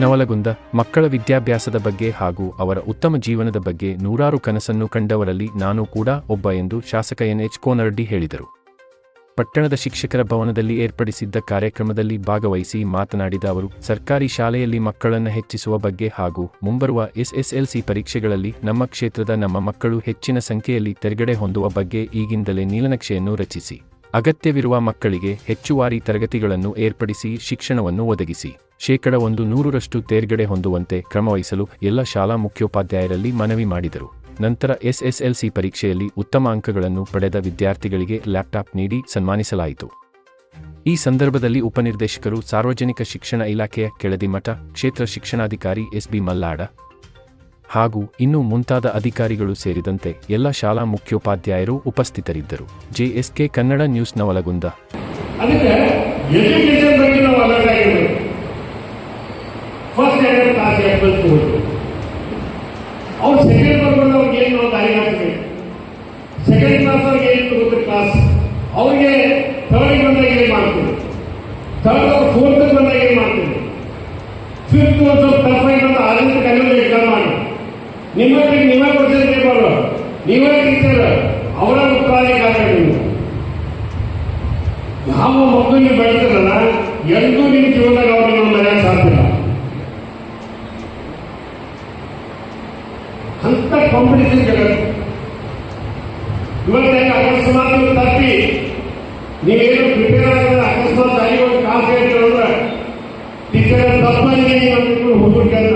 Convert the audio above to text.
ನವಲಗುಂದ, ಮಕ್ಕಳ ವಿದ್ಯಾಭ್ಯಾಸದ ಬಗ್ಗೆ ಹಾಗೂ ಅವರ ಉತ್ತಮ ಜೀವನದ ಬಗ್ಗೆ ನೂರಾರು ಕನಸನ್ನು ಕಂಡವರಲ್ಲಿ ನಾನು ಕೂಡ ಒಬ್ಬ ಎಂದು ಶಾಸಕ ಎನ್ ಎಚ್ ಕೋನರಡ್ಡಿ ಹೇಳಿದರು. ಪಟ್ಟಣದ ಶಿಕ್ಷಕರ ಭವನದಲ್ಲಿ ಏರ್ಪಡಿಸಿದ್ದ ಕಾರ್ಯಕ್ರಮದಲ್ಲಿ ಭಾಗವಹಿಸಿ ಮಾತನಾಡಿದ ಅವರು, ಸರ್ಕಾರಿ ಶಾಲೆಯಲ್ಲಿ ಮಕ್ಕಳನ್ನು ಹೆಚ್ಚಿಸುವ ಬಗ್ಗೆ ಹಾಗೂ ಮುಂಬರುವ ಎಸ್ಎಸ್ಎಲ್ಸಿ ಪರೀಕ್ಷೆಗಳಲ್ಲಿ ನಮ್ಮ ಕ್ಷೇತ್ರದ ನಮ್ಮ ಮಕ್ಕಳು ಹೆಚ್ಚಿನ ಸಂಖ್ಯೆಯಲ್ಲಿ ತೆರೆಗಡೆ ಹೊಂದುವ ಬಗ್ಗೆ ಈಗಿಂದಲೇ ನೀಲನಕ್ಷೆಯನ್ನು ರಚಿಸಿ, ಅಗತ್ಯವಿರುವ ಮಕ್ಕಳಿಗೆ ಹೆಚ್ಚುವಾರಿ ತರಗತಿಗಳನ್ನು ಏರ್ಪಡಿಸಿ ಶಿಕ್ಷಣವನ್ನು ಒದಗಿಸಿ. ಶೇಕಡ ಒಂದು ನೂರರಷ್ಟು ತೇರ್ಗಡೆ ಹೊಂದುವಂತೆ ಕ್ರಮವಹಿಸಲು ಎಲ್ಲ ಶಾಲಾ ಮುಖ್ಯೋಪಾಧ್ಯಾಯರಲ್ಲಿ ಮನವಿ ಮಾಡಿದರು. ನಂತರ ಎಸ್ಎಸ್ಎಲ್ಸಿ ಪರೀಕ್ಷೆಯಲ್ಲಿ ಉತ್ತಮ ಅಂಕಗಳನ್ನು ಪಡೆದ ವಿದ್ಯಾರ್ಥಿಗಳಿಗೆ ಲ್ಯಾಪ್ಟಾಪ್ ನೀಡಿ ಸನ್ಮಾನಿಸಲಾಯಿತು. ಈ ಸಂದರ್ಭದಲ್ಲಿ ಉಪನಿರ್ದೇಶಕರು ಸಾರ್ವಜನಿಕ ಶಿಕ್ಷಣ ಇಲಾಖೆಯ ಕೆಳದಿಮಠ ಕ್ಷೇತ್ರ ಶಿಕ್ಷಣಾಧಿಕಾರಿ ಎಸ್ಬಿ ಮಲ್ಲಾಡ ಹಾಗೂ ಇನ್ನೂ ಮುಂತಾದ ಅಧಿಕಾರಿಗಳು ಸೇರಿದಂತೆ ಎಲ್ಲ ಶಾಲಾ ಮುಖ್ಯೋಪಾಧ್ಯಾಯರು ಉಪಸ್ಥಿತರಿದ್ದರು. JSK Kannada news Navalgund standard ಯಾಕೆ ಅವ್ರು ಸೆಕೆಂಡ್ ಬರ್ಕೊಂಡು ಅವ್ರಿಗೆ ಏನು ದಾರಿ ಹಾಕ್ಬೇಕು ಸೆಕೆಂಡ್ ಕ್ಲಾಸ್ ಅವ್ರಿಗೆ ಏನು ಕ್ಲಾಸ್ ಅವ್ರಿಗೆ ಥರ್ಡ್ ಬಂದಾಗ ಏನು ಮಾಡ್ತೀವಿ ಥರ್ಡ್ ಅವ್ರು ಫೋರ್ತ್ ಬಂದಾಗ ಏನು ಮಾಡ್ತೀವಿ ಫಿಫ್ತ್ ಒಂದು ಸ್ವಲ್ಪ ಟಫ್ ಆದ್ರಿಂದ ಕನ್ನಡ ಎಕ್ಸಾಮ್ ಮಾಡಿ. ನಿಮ್ಮ ಕ್ವಶನ್ ಪೇಪರ್ ನೀವೇ ಟೀಚರ್ ಅವರ ಉತ್ತರಾಧಿಕಾರಿ ನೀವು? ಯಾವ ಮಕ್ಕಳು ನೀವು ಬೆಳೆದಿರಲ್ಲ ಎಂದೂ ನಿಮ್ಮ ಜೀವನದಾಗ ಅವ್ರು అంత కాంపిటీషన్ జరగదు. ఇవాళ అకస్మాత్తులు తప్పి. నీవేదో ప్రిపేర్ అవ్వాలి అకస్మాత్తు అయ్యి కాల్ చేయడం తప్పని నేను హుజూర్ కదా